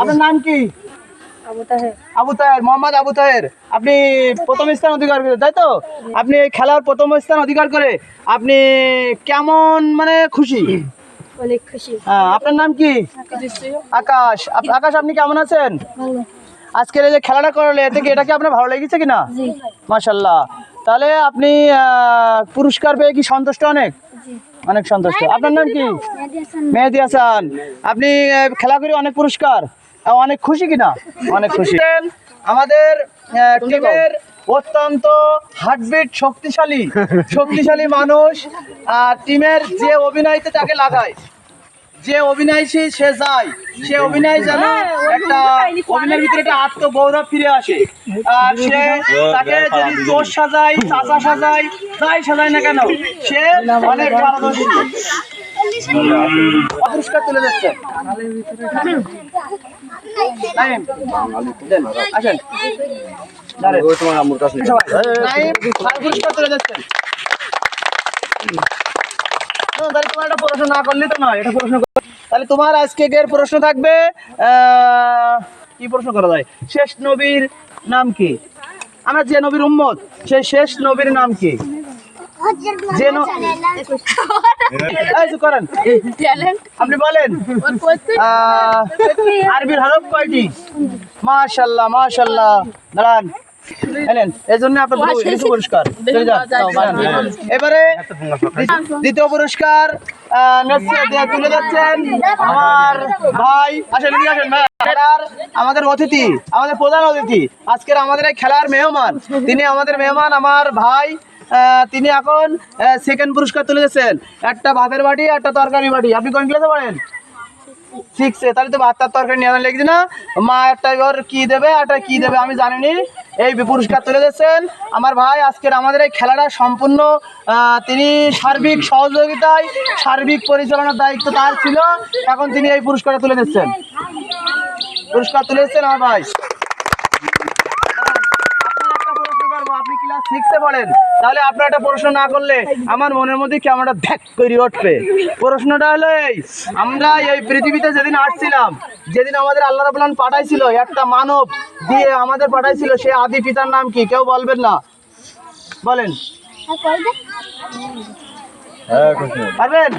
আপনার নাম কি? আবু তাহের। মোহাম্মদ আবু তাহের। আপনি প্রথম স্থান অধিকার করে তাই তো? আপনি এই খেলার প্রথম স্থান অধিকার করে আপনি কেমন মানে খুশি? অনেক খুশি। হ্যাঁ, আপনার নাম কি? আকাশ। আকাশ। আপনি কেমন আছেন? ভালো। আজকের এই যে খেলাটা করলে এতে কি এটা কি আপনার ভালো লেগেছে কিনা? জি। মাশাল্লাহ তাহলে আপনি পুরস্কার পেয়ে কি সন্তুষ্ট অনেক? জি। অনেক সন্তুষ্ট। আপনার নাম কি? মেহেদি হাসান। আপনি খেলা করে অনেক পুরস্কার। অনেক খুশি কিনা? অনেক খুশি। আমাদের টিমের অত্যন্ত হার্টবিট, শক্তিশালী শক্তিশালী মানুষ, আর টিমের যে অভিনয়তে তাকে লাগায়। যে অভিনয় সে সে যায়। সে অভিনয় যেন একটা অভিনয়ের ভিতরে একটা আত্মগৌরব ফিরে আসে। আর সে তাকে যদি চোর সাজায় চাচা সাজায় যাই সাজায় না কেন সে অনেক পারদর্শী। পুরস্কার তুলে যাচ্ছে আসেন। পুরস্কার তুলে যাচ্ছেন তাহলে তোমার একটা প্রশ্ন না করলে তো নয় এটা প্রশ্ন তাহলে তোমার আজকে এর প্রশ্ন থাকবে কি প্রশ্ন করা যায়? শেষ নবীর নাম কি? আমরা যে নবীর উম্মত সেই শেষ নবীর নাম কি? আপনি বলেন। আরবির হরফ কয়টি? মাশাল্লাহ মাশাল্লাহ। দাঁড়ান। পুরস্কার। এবারে দ্বিতীয় পুরস্কার তুলে যাচ্ছেন আমার ভাই। আসেন আসেন খেলার আমাদের অতিথি আমাদের প্রধান অতিথি আজকের আমাদের এই খেলার মেহমান। তিনি আমাদের মেহমান আমার ভাই। আহ, তিনি এখন সেকেন্ড পুরস্কার তুলে যাচ্ছেন। একটা ভাতের বাটি একটা তরকারি বাটি। আপনি কোন ক্লাসে পড়েন? সিক্সে তাহলে তো ভাতটার তরকারি নিয়ে লেগেছে না। মা একটা এবার কি দেবে একটা কি দেবে আমি জানিনি। এই পুরস্কার তুলে দিচ্ছেন আমার ভাই, আজকের আমাদের এই খেলাটা সম্পূর্ণ তিনি সার্বিক সহযোগিতায়, সার্বিক পরিচালনার দায়িত্ব তার ছিল। এখন তিনি এই পুরস্কারটা তুলে দিচ্ছেন। পুরস্কার তুলে দিচ্ছেন আমার ভাই। আপনি ক্লাস সিক্সে পড়েন, তাহলে আপনার একটা প্রশ্ন না করলে আমার মনের মধ্যে কেমনটা ধ্যাক করে উঠবে। প্রশ্নটা হলো এই, আমরা এই পৃথিবীতে যেদিন আসছিলাম, যেদিন আমাদের আল্লাহ রাবুলান পাঠাইছিল, একটা মানব দিয়ে আমাদের পাঠাইছিল সে আদি পিতার নাম কি? কেউ বলবেন না? বলেন। পারবেন?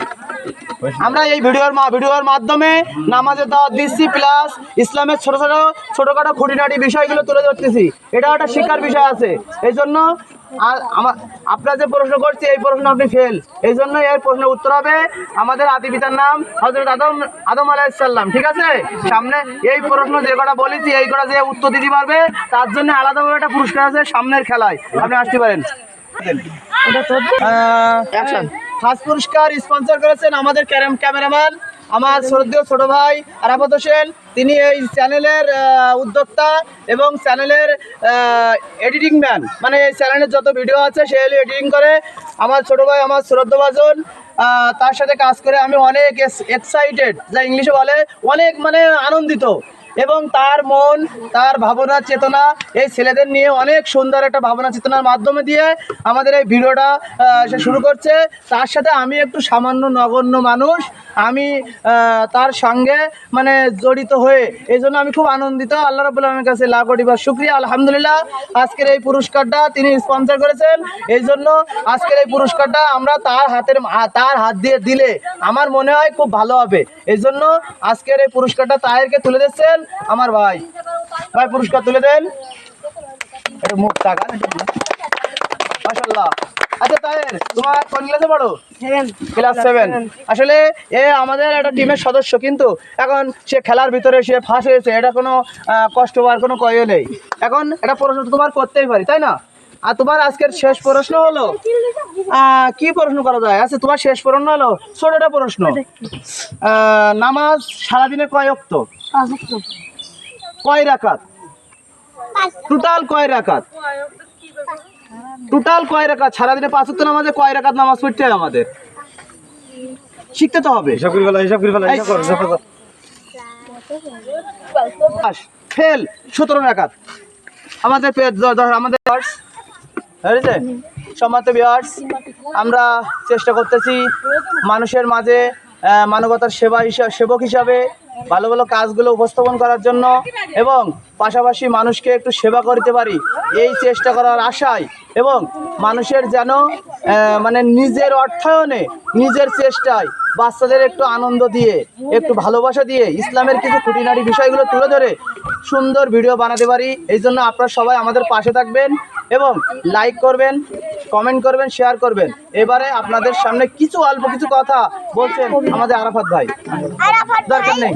আমরা এই ভিডিওর মা ভিডিওর মাধ্যমে নামাজের দাওয়াত দিচ্ছি প্লাস ইসলামের ছোট ছোট ছোটখাটো খুঁটিনাটি বিষয়গুলো তুলে ধরতেছি। এটা একটা শিক্ষার বিষয় আছে। এই জন্য আর আমার আপনার যে প্রশ্ন করছি এই প্রশ্ন আপনি ফেল এই জন্য এর প্রশ্নের উত্তর হবে আমাদের আদি পিতার নাম হজরত আদম আদম আলাইসাল্লাম ঠিক আছে? সামনে এই প্রশ্ন যে কটা বলেছি এই কটা যে উত্তর দিতে পারবে তার জন্য আলাদাভাবে একটা পুরস্কার আছে সামনের খেলায়। আপনি আসতে পারেন। ফার্স্ট পুরস্কার স্পন্সর করেছেন আমাদের ক্যামেরাম্যান আমার শ্রদ্ধেয় ছোট ভাই আরাফত হোসেন। তিনি এই চ্যানেলের উদ্যোক্তা এবং চ্যানেলের এডিটিং ম্যান মানে এই চ্যানেলের যত ভিডিও আছে সে এডিটিং করে। আমার ছোটো ভাই আমার আহ, তার সাথে কাজ করে আমি অনেক এক্সাইটেড যা ইংলিশে বলে অনেক মানে আনন্দিত। এবং তার মন, তার ভাবনা, চেতনা এই ছেলেদের নিয়ে অনেক সুন্দর একটা ভাবনা, চেতনার মাধ্যমে দিয়ে আমাদের এই ভিডিওটা সে শুরু করছে। তার সাথে আমি একটু সামান্য নগণ্য মানুষ। আমি তার সঙ্গে মানে জড়িত হয়ে এই জন্য আমি খুব আনন্দিত। আল্লাহ আমার কাছে কোটি বার শুক্রিয়া। আলহামদুলিল্লাহ, আজকের এই পুরস্কারটা তিনি স্পন্সর করেছেন। এই জন্য আজকের এই পুরস্কারটা আমরা তার হাতের, তার হাত দিয়ে দিলে আমার মনে হয় খুব ভালো হবে। এই জন্য আজকের এই পুরস্কারটা তাহেরকে তুলে দিচ্ছেন। আমার ভাই। ভাই পুরস্কার তুলে দেন। এটা মুখ টাকা মাসাল্লাহ আচ্ছা তাহের তোমার কোন ক্লাসে পড়ো? ক্লাস সেভেন আসলে এ আমাদের একটা টিমের সদস্য কিন্তু এখন সে খেলার ভিতরে সে ফাঁস হয়েছে। এটা কোনো আহ, কষ্ট বা কোনো কয়ে নেই। এখন এটা প্রশ্ন তোমার করতেই পারি তাই না? আর তোমার আজকের শেষ প্রশ্ন হলো? কি প্রশ্ন করা যায়? আচ্ছা তোমার শেষ প্রশ্ন হলো ছোট একটা প্রশ্ন নামাজ সারাদিনে কয় অক্ত কয় রাকাত? টোটাল কয় রাকাত? টোটাল কয় রাকাত? সারাদিনে পাঁচ ওয়াক্ত নামাজে কয় রাকাত নামাজ পড়তে হয় আমাদের? শিখতে তো হবে। হিসাব করে ফেলা হিসাব করে ফেলা হিসাব করো হিসাব করো। ফেল সতেরো রাকাত। আমাদের আমাদের হয়েছে সম্মানিত ভিউয়ার্স আমরা চেষ্টা করতেছি মানুষের মাঝে মানবতার সেবা হিসাবে সেবক হিসাবে ভালো ভালো কাজগুলো উপস্থাপন করার জন্য এবং পাশাপাশি মানুষকে একটু সেবা করতে পারি। এই চেষ্টা করার আশায় এবং মানুষের যেন মানে নিজের অর্থায়নে, নিজের চেষ্টায় বাচ্চাদের একটু আনন্দ দিয়ে, একটু ভালোবাসা দিয়ে ইসলামের কিছু খুঁটিনাটি বিষয়গুলো তুলে ধরে সুন্দর ভিডিও বানাতে পারি। এই জন্য আপনারা সবাই আমাদের পাশে থাকবেন। এবং লাইক করবেন কমেন্ট করবেন শেয়ার করবেন। এবারে আপনাদের সামনে কিছু অল্প কিছু কথা বলছেন আমাদের আরাফাত ভাই। দরকার নেই।